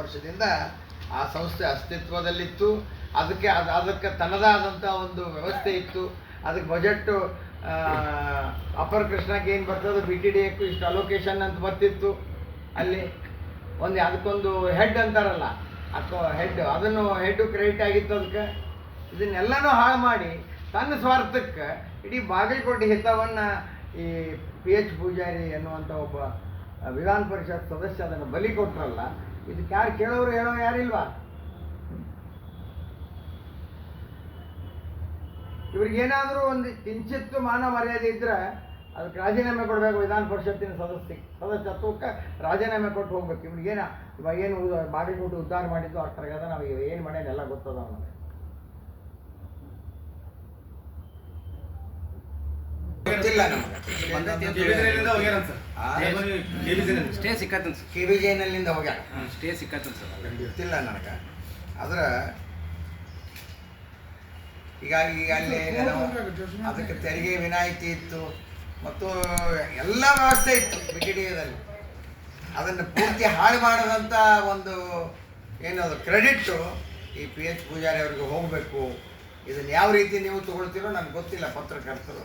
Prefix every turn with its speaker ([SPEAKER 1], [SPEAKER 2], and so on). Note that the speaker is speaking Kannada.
[SPEAKER 1] ವರ್ಷದಿಂದ ಆ ಸಂಸ್ಥೆ ಅಸ್ತಿತ್ವದಲ್ಲಿತ್ತು. ಅದಕ್ಕೆ ಅದು ಅದಕ್ಕೆ ತನ್ನದಾದಂಥ ಒಂದು ವ್ಯವಸ್ಥೆ ಇತ್ತು. ಅದಕ್ಕೆ ಬಜೆಟ್ಟು ಅಪರ್ ಕೃಷ್ಣಕ್ಕೆ ಏನು ಬರ್ತದೆ ಬಿ ಟಿ ಡಿ ಎಕ್ಕೂ ಇಷ್ಟು ಅಲೋಕೇಶನ್ ಅಂತ ಬರ್ತಿತ್ತು ಅಲ್ಲಿ. ಒಂದು ಅದಕ್ಕೊಂದು ಹೆಡ್ ಅಂತಾರಲ್ಲ ಅಥವಾ ಹೆಡ್ ಅದನ್ನು ಹೆಡ್ಡು ಕ್ರೆಡಿಟ್ ಆಗಿತ್ತು ಅದಕ್ಕೆ. ಇದನ್ನೆಲ್ಲನೂ ಹಾಳು ಮಾಡಿ ತನ್ನ ಸ್ವಾರ್ಥಕ್ಕೆ ಇಡೀ ಬಾಗಲಕೋಟೆ ಹಿತವನ್ನು ಈ ಪಿ ಎಚ್ ಪೂಜಾರಿ ಅನ್ನುವಂಥ ಒಬ್ಬ ವಿಧಾನ ಪರಿಷತ್ ಸದಸ್ಯ ಅದನ್ನು ಬಲಿ ಕೊಟ್ರಲ್ಲ ಇದಕ್ಕೆ ಯಾರು ಕೇಳೋರು ಹೇಳೋ ಯಾರಿಲ್ವಾ ಇವ್ರಿಗೇನಾದರೂ ಒಂದು ಕಿಂಚಿತ್ತು ಮಾನ ಮರ್ಯಾದೆ ಇದ್ರೆ ಅದಕ್ಕೆ ರಾಜೀನಾಮೆ ಕೊಡಬೇಕು ವಿಧಾನ ಪರಿಷತ್ತಿನ ಸದಸ್ಯಕ್ಕೆ ಸದಸ್ಯತ್ವಕ್ಕೆ ರಾಜೀನಾಮೆ ಕೊಟ್ಟು ಹೋಗ್ಬೇಕು. ಇವ್ರಿಗೇನ ಇವಾಗ ಏನು ಬಾಗಲಕೋಟೆ ಉದ್ಧಾರ ಮಾಡಿದ್ದು ಅಷ್ಟರಾಗ ನಾವು ಏನು ಮಾಡ್ಯಾನೆಲ್ಲ ಗೊತ್ತದ ಅವನಿಗೆ. ಗೊತ್ತಿಲ್ಲ.
[SPEAKER 2] ಸ್ಟೇ ಸಿಕ್ಕತ್ತನ್ ಸರ್.
[SPEAKER 1] ಕೆ ವಿ ಜೈನಲ್ಲಿಂದ ಹೋಗ್ಯಾರ?
[SPEAKER 2] ಸ್ಟೇ ಸಿಕ್ಕತ್ತನ್ ಸರ್.
[SPEAKER 1] ಗೊತ್ತಿಲ್ಲ ನನಗೆ. ಆದ್ರೆ ಹೀಗಾಗಿ ಈಗ ಅಲ್ಲಿ ಏನೋ ಅದಕ್ಕೆ ತೆರಿಗೆ ವಿನಾಯಿತಿ ಇತ್ತು. ಮತ್ತು ಎಲ್ಲ ವ್ಯವಸ್ಥೆ ಇತ್ತು ಬಿಗಿಡಿಯದಲ್ಲಿ ಅದನ್ನು ಪೂರ್ತಿ ಹಾಳು ಮಾಡದಂತ ಒಂದು ಏನದು ಕ್ರೆಡಿಟ್ಟು ಈ ಪಿ ಎಚ್ ಪೂಜಾರಿ ಅವರಿಗೆ ಹೋಗಬೇಕು. ಇದನ್ನು ಯಾವ ರೀತಿ ನೀವು ತಗೊಳ್ತೀರೋ ನನಗೆ ಗೊತ್ತಿಲ್ಲ ಪತ್ರಕರ್ತರು.